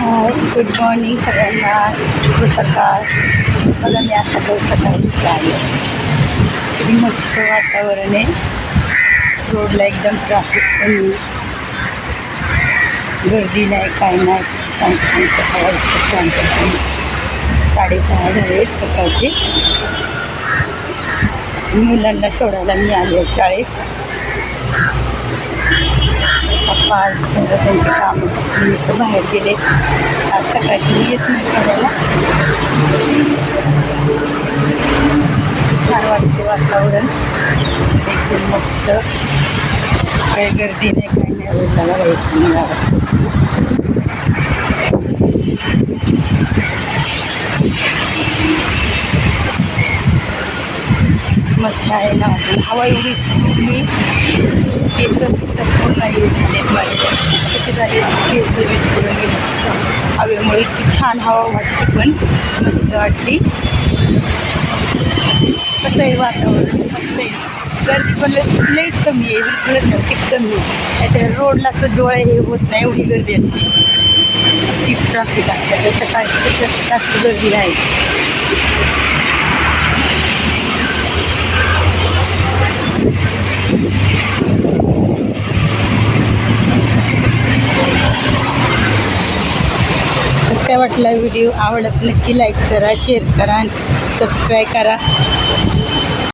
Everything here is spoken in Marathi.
हाय. गुड मॉर्निंग सगळ्यांना. शुभ सकाळ. बघा मी आज सकाळी सकाळी इथे आले किती मस्त वातावरण आहे. रोडला एकदम ट्रॅफिक पण गर्दी नाही काय नाही. शांत शांत साडेसहा झाले आहेत सकाळचे. मुलांना सोडायला मी आले शाळेत. पप्पा आज त्यांचे काम निमित्त बाहेर गेले आज सकाळची मी येत नाही करायला छान वाटते वातावरण एकदम मस्त काही गर्दी नाही काही नाही त्याला एक मला मस्त आहे ना. हवा एवढी सुटली झाले हवेमुळे इतकी छान हवा वाटते पण मस्त वाटली. कसं आहे वातावरण? मस्त आहे. गर्दी पण लई- कमी आहे. बिलकुलच नव्हती म्हणजे कमी आहे. त्या रोडला असं डोळे हे होत नाही एवढी गर्दी असते. ती ट्रॅफिक असते. तर सकाळची जास्त गर्दी आहे. कसा वाटला व्हिडिओ? आवडत नक्की लाईक करा शेअर करा आणि सबस्क्राईब करा.